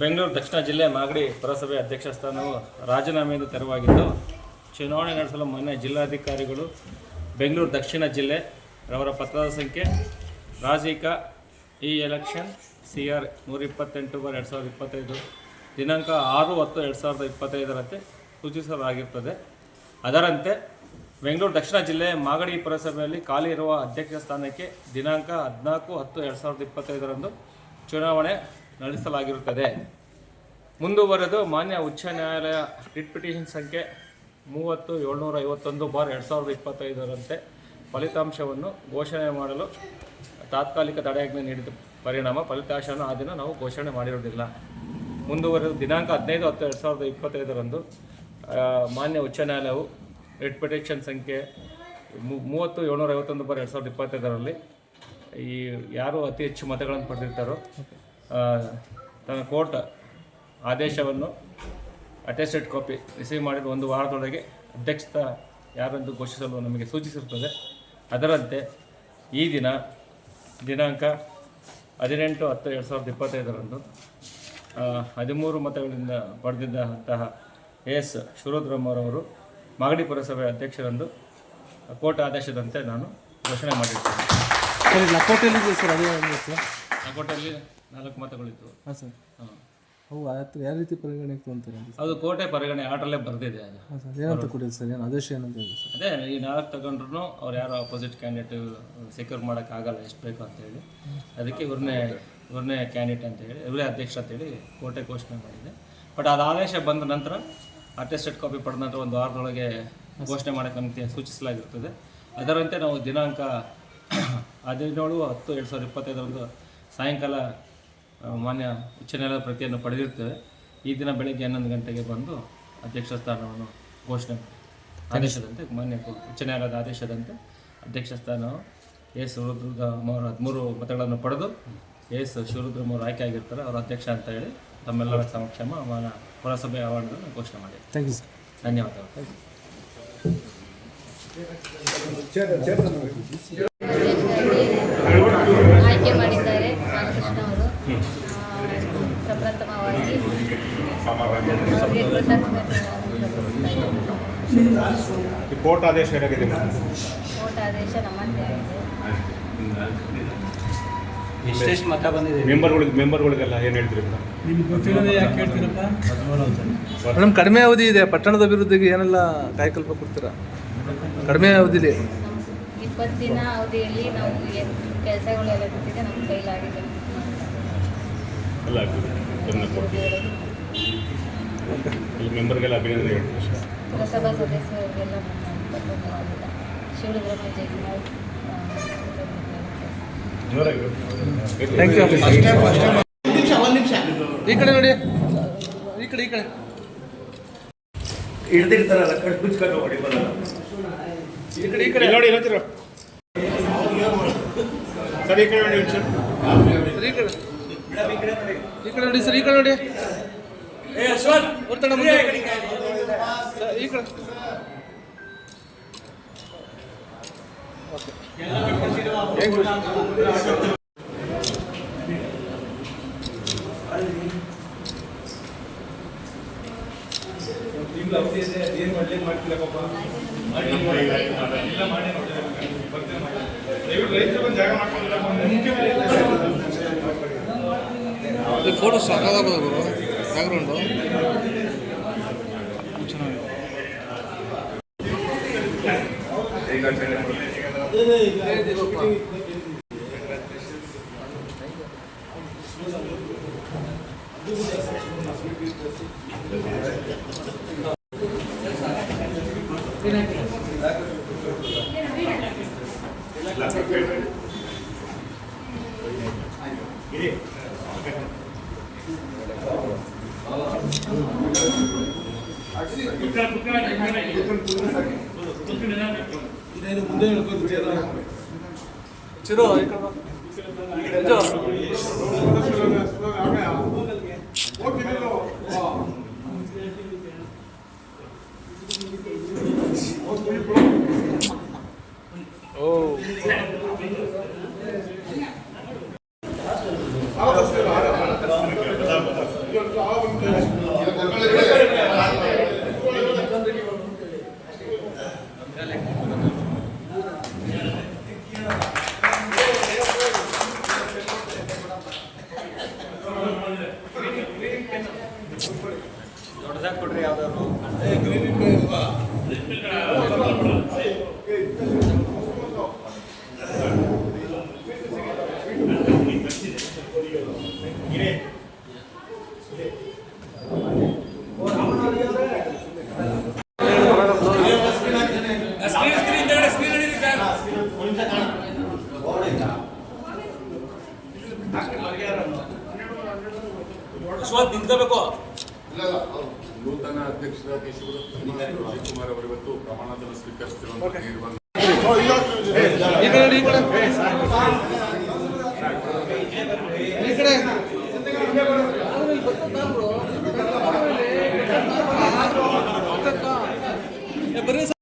ಬೆಂಗಳೂರು ದಕ್ಷಿಣ ಜಿಲ್ಲೆ ಮಾಗಡಿ ಪುರಸಭೆ ಅಧ್ಯಕ್ಷ ಸ್ಥಾನವು ರಾಜೀನಾಮೆಯಿಂದ ತೆರವಾಗಿದ್ದು, ಚುನಾವಣೆ ನಡೆಸಲು ಮೊನ್ನೆ ಜಿಲ್ಲಾಧಿಕಾರಿಗಳು ಬೆಂಗಳೂರು ದಕ್ಷಿಣ ಜಿಲ್ಲೆ ರವರ ಪತ್ರದ ಸಂಖ್ಯೆ, ರಾಜೀಕ ಇ ಎಲೆಕ್ಷನ್ ಸಿ ಆರ್ ನೂರ ಇಪ್ಪತ್ತೆಂಟು ಬಾರ್ ಎರಡು ಸಾವಿರದ ಇಪ್ಪತ್ತೈದು, ದಿನಾಂಕ ಆರು ಹತ್ತು ಎರಡು ಸಾವಿರದ ಇಪ್ಪತ್ತೈದರಂತೆ ಸೂಚಿಸಲಾಗಿರುತ್ತದೆ ಅದರಂತೆ ಬೆಂಗಳೂರು ದಕ್ಷಿಣ ಜಿಲ್ಲೆ ಮಾಗಡಿ ಪುರಸಭೆಯಲ್ಲಿ ಖಾಲಿ ಇರುವ ಅಧ್ಯಕ್ಷ ಸ್ಥಾನಕ್ಕೆ ದಿನಾಂಕ ಹದಿನಾಲ್ಕು ಹತ್ತು ಎರಡು ಸಾವಿರದ ಇಪ್ಪತ್ತೈದರಂದು ಚುನಾವಣೆ ನಡೆಸಲಾಗಿರುತ್ತದೆ. ಮುಂದುವರೆದು ಮಾನ್ಯ ಉಚ್ಚ ನ್ಯಾಯಾಲಯ ರಿಟ್ ಪಿಟಿಷನ್ ಸಂಖ್ಯೆ ಮೂವತ್ತು, ಏಳ್ನೂರ ಐವತ್ತೊಂದು ಬಾರ್ ಎರಡು ಸಾವಿರದ ಇಪ್ಪತ್ತೈದರಂತೆ ಫಲಿತಾಂಶವನ್ನು ಘೋಷಣೆ ಮಾಡಲು ತಾತ್ಕಾಲಿಕ ತಡೆಯಾಜ್ಞೆ ನೀಡಿದ ಪರಿಣಾಮ ಫಲಿತಾಂಶವನ್ನು ಆ ದಿನ ನಾವು ಘೋಷಣೆ ಮಾಡಿರುವುದಿಲ್ಲ. ಮುಂದುವರೆದು ದಿನಾಂಕ ಹದಿನೈದು ಹತ್ತು ಎರಡು ಸಾವಿರದ ಇಪ್ಪತ್ತೈದರಂದು ಮಾನ್ಯ ಉಚ್ಚ ನ್ಯಾಯಾಲಯವು ರಿಟ್ ಪಿಟಿಷನ್ ಸಂಖ್ಯೆ ಮೂವತ್ತು, ಏಳ್ನೂರ ಐವತ್ತೊಂದು ಬಾರ್ ಎರಡು ಸಾವಿರದ ಇಪ್ಪತ್ತೈದರಲ್ಲಿ ಈ ಯಾರು ಅತಿ ಹೆಚ್ಚು ಮತಗಳನ್ನು ಪಡೆದಿರ್ತಾರೋ ತನ್ನ ಕೋರ್ಟ್ ಆದೇಶವನ್ನು ಅಟೆಸ್ಟೆಡ್ ಕಾಪಿ ರಿಸೀವ್ ಮಾಡಿದ ಒಂದು ವಾರದೊಳಗೆ ಅಧ್ಯಕ್ಷತ ಯಾರೆಂದು ಘೋಷಿಸಲು ನಮಗೆ ಸೂಚಿಸಿರುತ್ತದೆ. ಅದರಂತೆ ಈ ದಿನ ದಿನಾಂಕ ಹದಿನೆಂಟು ಹತ್ತು ಎರಡು ಸಾವಿರದ ಇಪ್ಪತ್ತೈದರಂದು ಹದಿಮೂರು ಮತಗಳಿಂದ ಪಡೆದಿದ್ದಂತಹ ಎಸ್. ಶಿವರುದ್ರಮ್ಮರವರು ಮಾಗಡಿ ಪುರಸಭೆ ಅಧ್ಯಕ್ಷರಂದು ಕೋರ್ಟ್ ಆದೇಶದಂತೆ ನಾನು ಘೋಷಣೆ ಮಾಡಿರ್ತೇನೆ. ಸರ್ ನಾಲ್ಕು ಮತಗಳಿತ್ತು ಹಾಂ ಸರ್. ಹಾಂ. ಅವು ಆಯ್ತು. ಯಾವ ರೀತಿ ಪರಿಗಣನೆ ತೊಗೊಂತಾರೆ ಅಂತ ಅದು ಕೋಟೆ ಪರಿಗಣನೆ ಆರ್ಡ್ರಲ್ಲೇ ಬರೆದಿದೆ ಅದು. ಹಾಂ ಸರ್ ಏನಂತ ಕೊಡಿದ್ರು ಸರ್? ಏನು ಆದೇಶ ಏನಂತ ಹೇಳಿ ಸರ್? ಅದೇ ಈ ನಾಲ್ಕು ತಗೊಂಡ್ರು ಅವ್ರು ಯಾರು ಅಪೋಸಿಟ್ ಕ್ಯಾಂಡಿಡೇಟ್ ಸೆಕ್ಯೂರ್ ಮಾಡೋಕ್ಕಾಗಲ್ಲ ಎಷ್ಟು ಬೇಕು ಅಂತೇಳಿ ಅದಕ್ಕೆ ಇವ್ರನ್ನೇ ಇವ್ರನ್ನೇ ಕ್ಯಾಂಡಿಡೇಟ್ ಅಂತೇಳಿ ಇವರೇ ಅಧ್ಯಕ್ಷ ಅಂತೇಳಿ ಕೋಟೆ ಘೋಷಣೆ ಮಾಡಿದೆ. ಬಟ್ ಅದು ಆದೇಶ ಬಂದ ನಂತರ ಅಟೆಸ್ಟೆಡ್ ಕಾಪಿ ಪಡೆದ ನಂತರ ಒಂದು ವಾರದೊಳಗೆ ಘೋಷಣೆ ಮಾಡೋಕ್ಕೆ ನಮಗೆ ಸೂಚಿಸಲಾಗಿರ್ತದೆ. ಅದರಂತೆ ನಾವು ದಿನಾಂಕ ಹದಿನೇಳು ಹತ್ತು ಎರಡು ಸಾವಿರದ ಇಪ್ಪತ್ತೈದರಂದು ಸಾಯಂಕಾಲ ಮಾನ್ಯ ಉಚ್ಚ ನ್ಯಾಯಾಲಯದ ಪ್ರತಿಯನ್ನು ಪಡೆದಿರ್ತೇವೆ. ಈ ದಿನ ಬೆಳಗ್ಗೆ ಹನ್ನೊಂದು ಗಂಟೆಗೆ ಬಂದು ಅಧ್ಯಕ್ಷ ಸ್ಥಾನವನ್ನು ಘೋಷಣೆ ಆದೇಶದಂತೆ ಮಾನ್ಯ ಉಚ್ಚ ನ್ಯಾಯಾಲಯದ ಆದೇಶದಂತೆ ಅಧ್ಯಕ್ಷ ಸ್ಥಾನವು ಎಸ್ ಶಿವರುದ್ರಮ್ಮ ಅವರು ಹದಿಮೂರು ಮತಗಳನ್ನು ಪಡೆದು ಎಸ್ ಶಿವರುದ್ರಮ್ಮ ಅವರು ಆಯ್ಕೆ ಆಗಿರ್ತಾರೆ. ಅವರ ಅಧ್ಯಕ್ಷ ಅಂತ ಹೇಳಿ ತಮ್ಮೆಲ್ಲರ ಸಮಕ್ಷಮ ಮಾನ ಪುರಸಭೆ ಅವಾರ್ಡ್ಗಳನ್ನು ಘೋಷಣೆ ಮಾಡಿ. Thank you sir. ಧನ್ಯವಾದಗಳು ಆಯ್ಕೆ ಮಾಡಿದ್ದಾರೆ ಬಾಲಕೃಷ್ಣ ಅವರು ಆ, ಪ್ರಪ್ರಥಮವಾಗಿ. ಈ ಕೋರ್ಟ್ ಆದೇಶ ಏನಾಗಿದೆ? ಆದೇಶ ನಮ್ಮಂತೆ ಆಗಿದೆ. ಎಷ್ಟೆಷ್ಟು ಮತ ಬಂದಿದೆ? ಮೆಂಬರ್ಗಳಿಗೆ ಮೆಂಬರ್ಗಳಿಗೆಲ್ಲ ಏನು ಹೇಳ್ತೀರಿ ಮೇಡಮ್? ಮೇಡಮ್ ಕಡಿಮೆ ಅವಧಿ ಇದೆ. ಪಟ್ಟಣದ ಅಭಿವೃದ್ಧಿಗೆ ಏನೆಲ್ಲ ಕಾಯಕಲ್ಪ ಕೊಡ್ತೀರಾ? ಕಡಿಮೆ ಅವಧಿಲಿ. ಇಪ್ಪತ್ತು ದಿನ ಅವಧಿಯಲ್ಲಿ ನಾವು ಕೆಲಸಗಳೆಲ್ಲ ಗೊತ್ತಿದೆ ನಮ್ಮ ಕೈಲಾಗಿದೆ. ಎಲ್ಲ ಆಗ್ತದೆ ಗಮನ ಕೊಡ್ತೀವಿ ಇಲ್ಲಿ ಮೆಂಬರ್ಗೆಲ್ಲ ಅಭಿನಂದನೆ ಹೇಳ್ತೀವಿ ಪುರಸಭಾ ಸದಸ್ಯರಿಗೆಲ್ಲ ಶಿವರುದ್ರಮ್ಮ ಈ ಕಡೆ ನೋಡಿ. ಈ ಕಡೆ ಈ ಕಡೆ. ಹಿಡ್ದಿರ್ತಾರಲ್ಲ ಕಡೆ ಮುಚ್ಕೊಂಡು ಹೊಡಿ ಬರಲ್ಲ ಈ ಕಡೆ ಈ ಕಡೆ. ಇಲ್ಲಿ ನೋಡಿ ಏನಂತೀರ ಸರಿ ಈ ಕಡೆ ನೋಡಿ ಸರ್, ಈ ಕಡೆ. ಈ ಕಡೆ ನೋಡಿ ಸರ್ ಈ ಕಡೆ ನೋಡಿ ಹೊರ್ತಣ ಮುಂದೆ ಸರ್, ಈ ಕಡೆ ఈ ఫోటో సరదా బ్రో బ్యాక్గ్రౌండ్ Get. ಈ ಕಡೆ ಬಾ. ನಿಜ? ಓ ದೊಡ್ಡದಾಗಿ ಕೊಡ್ರಿ ಯಾವ್ದಾದ್ರು? ನೂತನ ಅಧ್ಯಕ್ಷರಾಗಿ ಶಿವರತ್ನ ರಾಜ್ಕುಮಾರ್ ಅವರು ಇವತ್ತು ಪ್ರಮಾಣವನ್ನು ಸ್ವೀಕರಿಸುತ್ತಿರುವಂತಹ